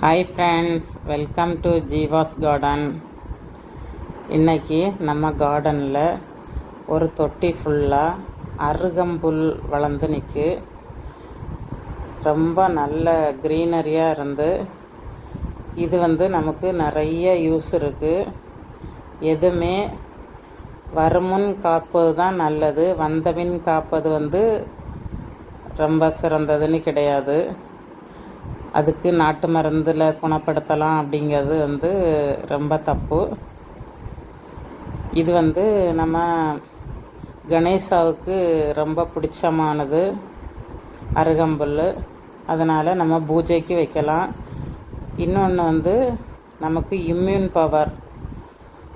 Hi friends welcome to Jeeva's garden இன்னைக்கு நம்ம கார்டனில் ஒரு தொட்டி ஃபுல்லாக அருகம்புல் வளர்ந்து நிற்கு ரொம்ப நல்ல க்ரீனரியாக இருந்து இது வந்து நமக்கு நிறைய யூஸ் இருக்குது எதுவுமே வருமுன் காப்பது தான் நல்லது வந்தபின் காப்பது வந்து ரொம்ப சிறந்ததுன்னு கிடையாது. அதுக்கு நாட்டு மருந்தில் குணப்படுத்தலாம் அப்படிங்கிறது வந்து ரொம்ப தப்பு. இது வந்து நம்ம கணேசாவுக்கு ரொம்ப பிடிச்சமானது அருகம்புல். அதனால் நம்ம பூஜைக்கு வைக்கலாம். இன்னொன்று வந்து நமக்கு இம்யூன் பவர்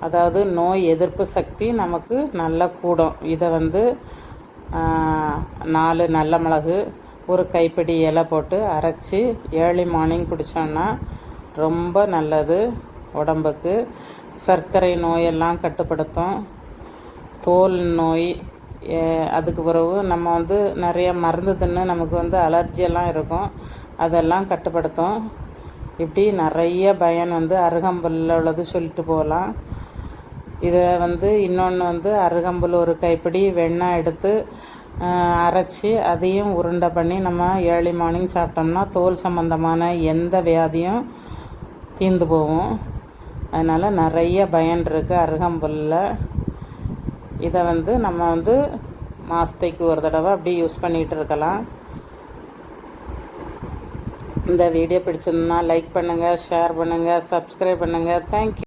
அதாவது நோய் எதிர்ப்பு சக்தி நமக்கு நல்லா கூடும். இதை வந்து நாலு நல்ல மிளகு ஒரு கைப்பிடி இலை போட்டு அரைச்சி ஏர்லி மார்னிங் குடித்தோம்னா ரொம்ப நல்லது உடம்புக்கு. சர்க்கரை நோயெல்லாம் கட்டுப்படுத்தும். தோல் நோய் அதுக்கு பிறகு நம்ம வந்து நிறைய மருந்து தின்னு நமக்கு வந்து அலர்ஜியெல்லாம் இருக்கும். அதெல்லாம் கட்டுப்படுத்தும். இப்படி நிறைய பயன் வந்து அருகம்புல்ல உள்ளது சொல்லிட்டு போகலாம். இதை வந்து இன்னொன்று வந்து அருகம்புல் ஒரு கைப்பிடி வெண்ணெய் எடுத்து அரைச்சி அதையும் உருண்டை பண்ணி நம்ம ஏர்லி மார்னிங் சாப்பிட்டோம்னா தோல் சம்பந்தமான எந்த வியாதியும் தீர்ந்து போகும். அதனால் நிறைய பயன் இருக்குது அருகம்புல்லில் இதை வந்து நம்ம வந்து மாதத்துக்கு ஒரு தடவை அப்படி யூஸ் பண்ணிகிட்டு இருக்கலாம். இந்த வீடியோ பிடிச்சிருந்தா லைக் பண்ணுங்கள் ஷேர் பண்ணுங்கள் சப்ஸ்கிரைப் பண்ணுங்கள் தேங்க்யூ